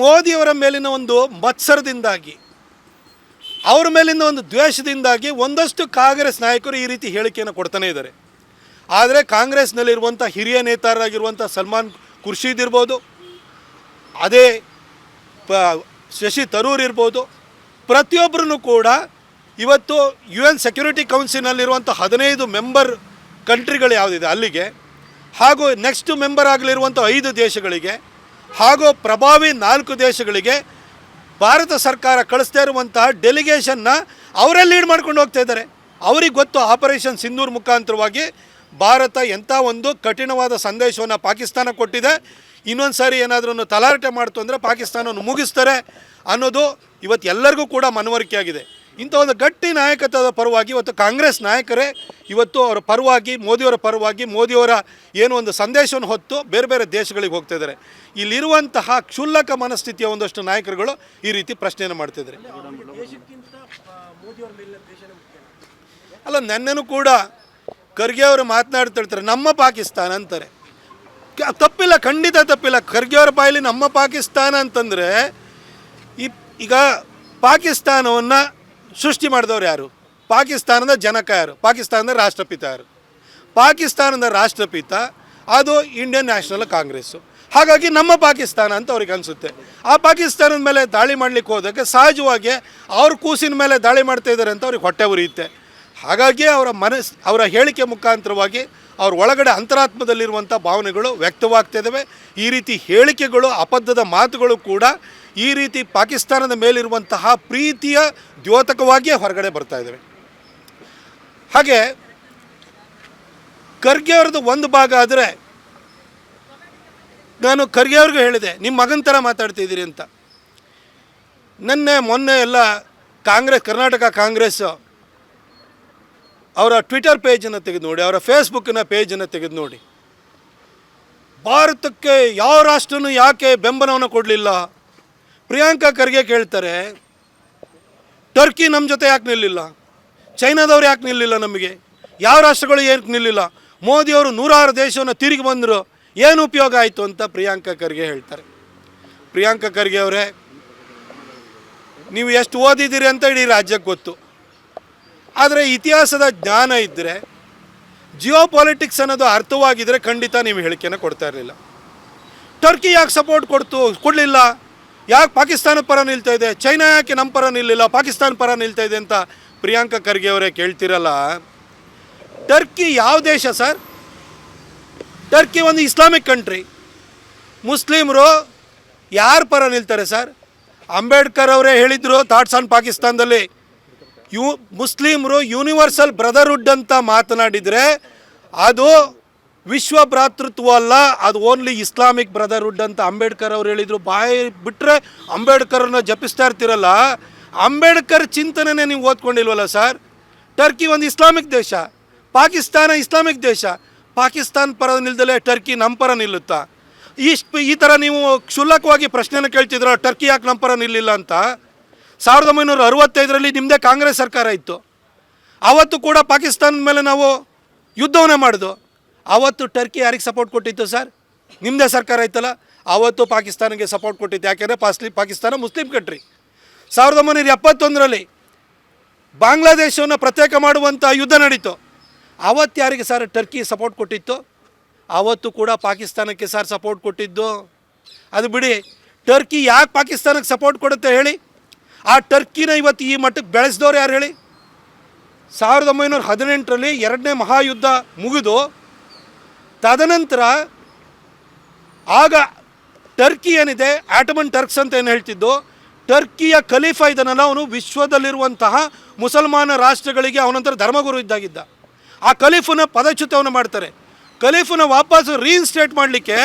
ಮೋದಿಯವರ ಮೇಲಿನ ಒಂದು ಮತ್ಸರದಿಂದಾಗಿ, ಅವ್ರ ಮೇಲಿನ ಒಂದು ದ್ವೇಷದಿಂದಾಗಿ ಒಂದಷ್ಟು ಕಾಂಗ್ರೆಸ್ ನಾಯಕರು ಈ ರೀತಿ ಹೇಳಿಕೆಯನ್ನು ಕೊಡ್ತಾನೆ ಇದ್ದಾರೆ. ಆದರೆ ಕಾಂಗ್ರೆಸ್ನಲ್ಲಿರುವಂಥ ಹಿರಿಯ ನೇತಾರರಾಗಿರುವಂಥ ಸಲ್ಮಾನ್ ಖುರ್ಷೀದ್ ಇರ್ಬೋದು, ಅದೇ ಪ ಶಶಿ ತರೂರ್ ಇರ್ಬೋದು ಪ್ರತಿಯೊಬ್ಬರೂ ಕೂಡ ಇವತ್ತು ಯು ಎನ್ ಸೆಕ್ಯೂರಿಟಿ ಕೌನ್ಸಿಲ್ನಲ್ಲಿರುವಂಥ ಹದಿನೈದು ಮೆಂಬರ್ ಕಂಟ್ರಿಗಳು ಯಾವುದಿದೆ ಅಲ್ಲಿಗೆ, ಹಾಗೂ ನೆಕ್ಸ್ಟ್ ಮೆಂಬರ್ ಆಗಲಿರುವಂಥ ಐದು ದೇಶಗಳಿಗೆ ಹಾಗೂ ಪ್ರಭಾವಿ ನಾಲ್ಕು ದೇಶಗಳಿಗೆ ಭಾರತ ಸರ್ಕಾರ ಕಳಿಸ್ತಾ ಇರುವಂತಹ ಡೆಲಿಗೇಷನ್ನ ಅವರೇ ಲೀಡ್ ಮಾಡ್ಕೊಂಡು ಹೋಗ್ತಾ ಇದ್ದಾರೆ. ಅವ್ರಿಗೆ ಗೊತ್ತು ಆಪರೇಷನ್ ಸಿಂಧೂರ್ ಮುಖಾಂತರವಾಗಿ ಭಾರತ ಎಂಥ ಒಂದು ಕಠಿಣವಾದ ಸಂದೇಶವನ್ನು ಪಾಕಿಸ್ತಾನ ಕೊಟ್ಟಿದೆ. ಇನ್ನೊಂದು ಸಾರಿ ಏನಾದರೂ ತಲಾಟೆ ಮಾಡ್ತು ಅಂದರೆ ಪಾಕಿಸ್ತಾನವನ್ನು ಮುಗಿಸ್ತಾರೆ ಅನ್ನೋದು ಇವತ್ತು ಎಲ್ಲರಿಗೂ ಕೂಡ ಮನವರಿಕೆ ಆಗಿದೆ. ಇಂಥ ಒಂದು ಗಟ್ಟಿ ನಾಯಕತ್ವದ ಪರವಾಗಿ ಇವತ್ತು ಕಾಂಗ್ರೆಸ್ ನಾಯಕರೇ ಇವತ್ತು ಅವರ ಪರವಾಗಿ, ಮೋದಿಯವರ ಪರವಾಗಿ, ಮೋದಿಯವರ ಏನು ಒಂದು ಸಂದೇಶವನ್ನು ಹೊತ್ತು ಬೇರೆ ಬೇರೆ ದೇಶಗಳಿಗೆ ಹೋಗ್ತಾ ಇದ್ದಾರೆ. ಇಲ್ಲಿರುವಂತಹ ಕ್ಷುಲ್ಲಕ ಮನಸ್ಥಿತಿಯ ಒಂದಷ್ಟು ನಾಯಕರುಗಳು ಈ ರೀತಿ ಪ್ರಶ್ನೆಯನ್ನು ಮಾಡ್ತಿದ್ದಾರೆ ಅಲ್ಲ ನೆನ್ನೆನೂ ಕೂಡ ಖರ್ಗೆ ಅವರು ಮಾತನಾಡ್ತಿರ್ತಾರೆ ನಮ್ಮ ಪಾಕಿಸ್ತಾನ ಅಂತಾರೆ. ತಪ್ಪಿಲ್ಲ, ಖಂಡಿತ ತಪ್ಪಿಲ್ಲ. ಖರ್ಗೆ ಅವರ ಬಾಯಲ್ಲಿ ನಮ್ಮ ಪಾಕಿಸ್ತಾನ ಅಂತಂದರೆ ಈಗ ಪಾಕಿಸ್ತಾನವನ್ನು ಸೃಷ್ಟಿ ಮಾಡಿದವ್ರು ಯಾರು? ಪಾಕಿಸ್ತಾನದ ಜನಕ ಯಾರು? ಪಾಕಿಸ್ತಾನದ ರಾಷ್ಟ್ರಪಿತ ಯಾರು? ಪಾಕಿಸ್ತಾನದ ರಾಷ್ಟ್ರಪಿತ, ಅದು ಇಂಡಿಯನ್ ನ್ಯಾಷನಲ್ ಕಾಂಗ್ರೆಸ್ಸು ಹಾಗಾಗಿ ನಮ್ಮ ಪಾಕಿಸ್ತಾನ ಅಂತ ಅವ್ರಿಗೆ ಅನಿಸುತ್ತೆ. ಆ ಪಾಕಿಸ್ತಾನದ ಮೇಲೆ ದಾಳಿ ಮಾಡಲಿಕ್ಕೆ ಹೋದಕ್ಕೆ ಸಹಜವಾಗಿ ಅವ್ರ ಕೂಸಿನ ಮೇಲೆ ದಾಳಿ ಮಾಡ್ತಾ ಇದ್ದಾರೆ ಅಂತ ಅವ್ರಿಗೆ ಹೊಟ್ಟೆ ಉರಿಯುತ್ತೆ. ಹಾಗಾಗಿ ಅವರ ಮನಸ್, ಅವರ ಹೇಳಿಕೆ ಮುಖಾಂತರವಾಗಿ ಅವ್ರ ಒಳಗಡೆ ಅಂತರಾತ್ಮದಲ್ಲಿರುವಂಥ ಭಾವನೆಗಳು ವ್ಯಕ್ತವಾಗ್ತಿದ್ದಾವೆ ಈ ರೀತಿ ಹೇಳಿಕೆಗಳು ಅಬದ್ಧದ ಮಾತುಗಳು ಕೂಡ ಈ ರೀತಿ ಪಾಕಿಸ್ತಾನದ ಮೇಲಿರುವಂತಹ ಪ್ರೀತಿಯ ದ್ಯೋತಕವಾಗಿಯೇ ಹೊರಗಡೆ ಬರ್ತಾ ಇದ್ದಾವೆ ಹಾಗೆ ಖರ್ಗೆ ಅವ್ರದ್ದು ಒಂದು ಭಾಗ ಆದರೆ ನಾನು ಖರ್ಗೆ ಅವ್ರಿಗೂ ಹೇಳಿದೆ ನಿಮ್ಮ ಮಗನ ಥರ ಮಾತಾಡ್ತಿದ್ದೀರಿ ಅಂತ. ನಿನ್ನೆ, ಮೊನ್ನೆ ಎಲ್ಲ ಕಾಂಗ್ರೆಸ್ ಕರ್ನಾಟಕ ಕಾಂಗ್ರೆಸ್ ಅವರ ಟ್ವಿಟರ್ ಪೇಜನ್ನು ತೆಗೆದು ನೋಡಿ, ಅವರ ಫೇಸ್ಬುಕ್ಕಿನ ಪೇಜನ್ನು ತೆಗೆದು ನೋಡಿ. ಭಾರತಕ್ಕೆ ಯಾವ ರಾಷ್ಟ್ರನೂ ಯಾಕೆ ಬೆಂಬಲವನ್ನು ಕೊಡಲಿಲ್ಲ? ಪ್ರಿಯಾಂಕಾ ಖರ್ಗೆ ಕೇಳ್ತಾರೆ, ಟರ್ಕಿ ನಮ್ಮ ಜೊತೆ ಯಾಕೆ ನಿಲ್ಲಿಲ್ಲ? ಚೈನಾದವ್ರು ಯಾಕೆ ನಿಲ್ಲಿಲ್ಲ ನಮಗೆ? ಯಾವ ರಾಷ್ಟ್ರಗಳು ಏನಕ್ಕೆ ನಿಲ್ಲಿಲ್ಲ? ಮೋದಿಯವರು ನೂರಾರು ದೇಶವನ್ನು ತಿರುಗಿ ಬಂದರು, ಏನು ಉಪಯೋಗ ಆಯಿತು ಅಂತ ಪ್ರಿಯಾಂಕಾ ಖರ್ಗೆ ಹೇಳ್ತಾರೆ. ಪ್ರಿಯಾಂಕಾ ಖರ್ಗೆ ಅವರೇ, ನೀವು ಎಷ್ಟು ಓದಿದ್ದೀರಿ ಅಂತ ಇಡೀ ರಾಜ್ಯಕ್ಕೆ ಗೊತ್ತು. ಆದರೆ ಇತಿಹಾಸದ ಜ್ಞಾನ ಇದ್ದರೆ ಜಿಯೋ ಪಾಲಿಟಿಕ್ಸ್ ಅನ್ನೋದು ಅರ್ಥವಾಗಿದ್ದರೆ ಖಂಡಿತ ನೀವು ಹೇಳಿಕೆನ ಕೊಡ್ತಾ ಇರಲಿಲ್ಲ. ಟರ್ಕಿ ಯಾಕೆ ಸಪೋರ್ಟ್ ಕೊಡ್ತು, ಕೊಡಲಿಲ್ಲ? ಯಾಕೆ ಪಾಕಿಸ್ತಾನ ಪರ ನಿಲ್ತಾ ಇದೆ? ಚೈನಾ ಯಾಕೆ ನಮ್ಮ ಪರ ನಿಲ್ಲಿಲ್ಲ? ಪಾಕಿಸ್ತಾನ ಪರ ನಿಲ್ತಾ ಇದೆ ಅಂತ ಪ್ರಿಯಾಂಕಾ ಖರ್ಗೆ ಅವರೇ ಕೇಳ್ತಿರಲ್ಲ. ಟರ್ಕಿ ಯಾವ ದೇಶ ಸರ್? ಟರ್ಕಿ ಒಂದು ಇಸ್ಲಾಮಿಕ್ ಕಂಟ್ರಿ ಮುಸ್ಲಿಮರು ಯಾರ ಪರ ನಿಲ್ತಾರೆ ಸರ್? ಅಂಬೇಡ್ಕರ್ ಅವರೇ ಹೇಳಿದರು, ಥಾಟ್ಸ್ ಆನ್ ಪಾಕಿಸ್ತಾನದಲ್ಲಿ. ಯು ಮುಸ್ಲಿಮರು ಯೂನಿವರ್ಸಲ್ ಬ್ರದರ್ಹುಡ್ ಅಂತ ಮಾತನಾಡಿದರೆ ಅದು ವಿಶ್ವ ಭ್ರಾತೃತ್ವ ಅಲ್ಲ, ಅದು ಓನ್ಲಿ ಇಸ್ಲಾಮಿಕ್ ಬ್ರದರ್ಹುಡ್ ಅಂತ ಅಂಬೇಡ್ಕರ್ ಅವ್ರು ಹೇಳಿದರು. ಬಾಯಿ ಬಿಟ್ಟರೆ ಅಂಬೇಡ್ಕರ್ನ ಜಪಿಸ್ತಾ ಇರ್ತಿರಲ್ಲ, ಅಂಬೇಡ್ಕರ್ ಚಿಂತನೆನೇ ನೀವು ಓದ್ಕೊಂಡಿಲ್ವಲ್ಲ ಸರ್? ಟರ್ಕಿ ಒಂದು ಇಸ್ಲಾಮಿಕ್ ದೇಶ, ಪಾಕಿಸ್ತಾನ ಇಸ್ಲಾಮಿಕ್ ದೇಶ, ಪಾಕಿಸ್ತಾನ ಪರ ನಿಲ್ದಲೇ ಟರ್ಕಿ ನಮ್ಮ ಪರ ನಿಲ್ಲುತ್ತಾ? ಇಷ್ಟು ಈ ಥರ ನೀವು ಕ್ಷುಲ್ಲಕವಾಗಿ ಪ್ರಶ್ನೆಯನ್ನು ಕೇಳ್ತಿದ್ರ, ಟರ್ಕಿ ಯಾಕೆ ನಮ್ಮ ಪರ ನಿಲ್ಲಿಲ್ಲ ಅಂತ? ಸಾವಿರದ ಒಂಬೈನೂರ ಅರವತ್ತೈದರಲ್ಲಿ ನಿಮ್ಮದೇ ಕಾಂಗ್ರೆಸ್ ಸರ್ಕಾರ ಇತ್ತು. ಆವತ್ತು ಕೂಡ ಪಾಕಿಸ್ತಾನದ ಮೇಲೆ ನಾವು ಯುದ್ಧವನ್ನೇ ಮಾಡಿದ್ವು ಆವತ್ತು ಟರ್ಕಿ ಯಾರಿಗೆ ಸಪೋರ್ಟ್ ಕೊಟ್ಟಿತ್ತು ಸರ್? ನಿಮ್ಮದೇ ಸರ್ಕಾರ ಇತ್ತಲ್ಲ? ಆವತ್ತು ಪಾಕಿಸ್ತಾನಕ್ಕೆ ಸಪೋರ್ಟ್ ಕೊಟ್ಟಿತ್ತು. ಯಾಕೆಂದರೆ ಪಾಸ್ಲಿ, ಪಾಕಿಸ್ತಾನ ಮುಸ್ಲಿಂ ಕಂಟ್ರಿ ಸಾವಿರದ ಒಂಬೈನೂರ ಎಪ್ಪತ್ತೊಂದರಲ್ಲಿ ಬಾಂಗ್ಲಾದೇಶವನ್ನು ಪ್ರತ್ಯೇಕ ಮಾಡುವಂಥ ಯುದ್ಧ ನಡೀತು. ಆವತ್ತು ಯಾರಿಗೆ ಸರ್ ಟರ್ಕಿ ಸಪೋರ್ಟ್ ಕೊಟ್ಟಿತ್ತು? ಆವತ್ತು ಕೂಡ ಪಾಕಿಸ್ತಾನಕ್ಕೆ ಸರ್ ಸಪೋರ್ಟ್ ಕೊಟ್ಟಿದ್ದು. ಅದು ಬಿಡಿ, ಟರ್ಕಿ ಯಾಕೆ ಪಾಕಿಸ್ತಾನಕ್ಕೆ ಸಪೋರ್ಟ್ ಕೊಡುತ್ತೆ ಹೇಳಿ? ಆ ಟರ್ಕಿನ ಇವತ್ತು ಈ ಮಟ್ಟಕ್ಕೆ ಬೆಳೆಸಿದವ್ರು ಯಾರು ಹೇಳಿ? ಸಾವಿರದ ಒಂಬೈನೂರ ಹದಿನೆಂಟರಲ್ಲಿ ಎರಡನೇ ಮಹಾಯುದ್ಧ ಮುಗಿದು, ತದನಂತರ ಆಗ ಟರ್ಕಿ ಏನಿದೆ, ಆಟಮನ್ ಟರ್ಕ್ಸ್ ಅಂತ ಏನು ಹೇಳ್ತಿದ್ದು, ಟರ್ಕಿಯ ಖಲೀಫಾ ಇದನ್ನೆಲ್ಲ ಅವನು ವಿಶ್ವದಲ್ಲಿರುವಂತಹ ಮುಸಲ್ಮಾನ ರಾಷ್ಟ್ರಗಳಿಗೆ ಅವನಂತರ ಧರ್ಮಗುರು ಇದ್ದಾಗಿದ್ದ. ಆ ಖಲೀಫನ ಪದಚ್ಯುತವನ್ನು ಮಾಡ್ತಾರೆ. ಖಲೀಫನ ವಾಪಸ್ ರೀಇನ್ಸ್ಟೇಟ್ ಮಾಡಲಿಕ್ಕೆ